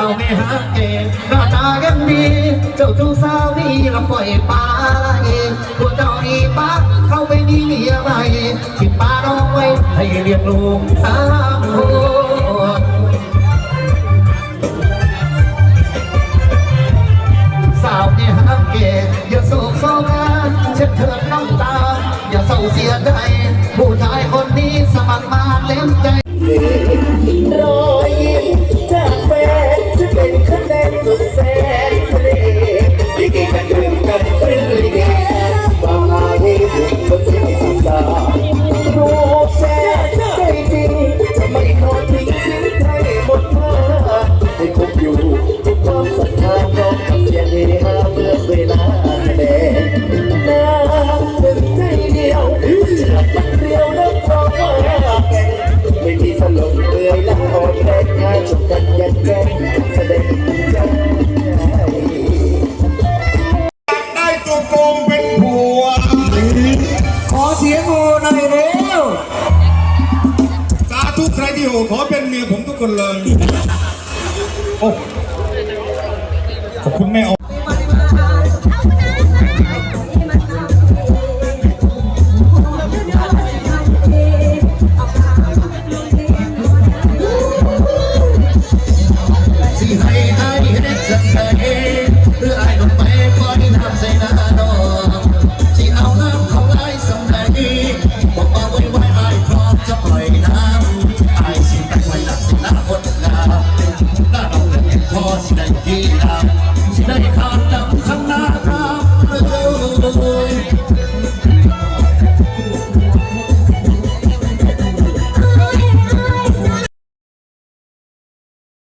าวแม่หาเกหน้าตากันดี เจ้าชู้สาวนี่เราปล่อยปลาเองตัวเจ้านี่ปลาเข้าไปนี่อะไที่ปลาน้องไว้ให้เรียกลูกสาวสาวไม่หาเกอย่าโศกเศร้านะเช็ดเถิดน้ำตา อย่าเศร้าเสียใจ ผู้ชายคนนี้สมัครมาเล่นใจ นสุดแสนเสน่ห์ลิเกกันเรื่องกันเรื่องลิเกบางอาเฮสุดบนเสียงสังสารรู้แท้ใจจริงจะไม่ทอดทิ้งสิ้นใจหมดท่าให้คบอยู่ทุกความศรัทธาพร้อมกับเสียงเฮฮาเมื่อเวลาแสดงน้ำหนึ่งใจเดียวเชื่อมันเดียวนัก ที่โหขอเป็นเมียผมทุกคนเลย โอ้ขอบคุณแม่ออสิให้อายเฮ็ดจังใดหรืออายลงไปปล่อยน้ำใส่หน้า สิได้ขาดจากข้างหน้าครับเลย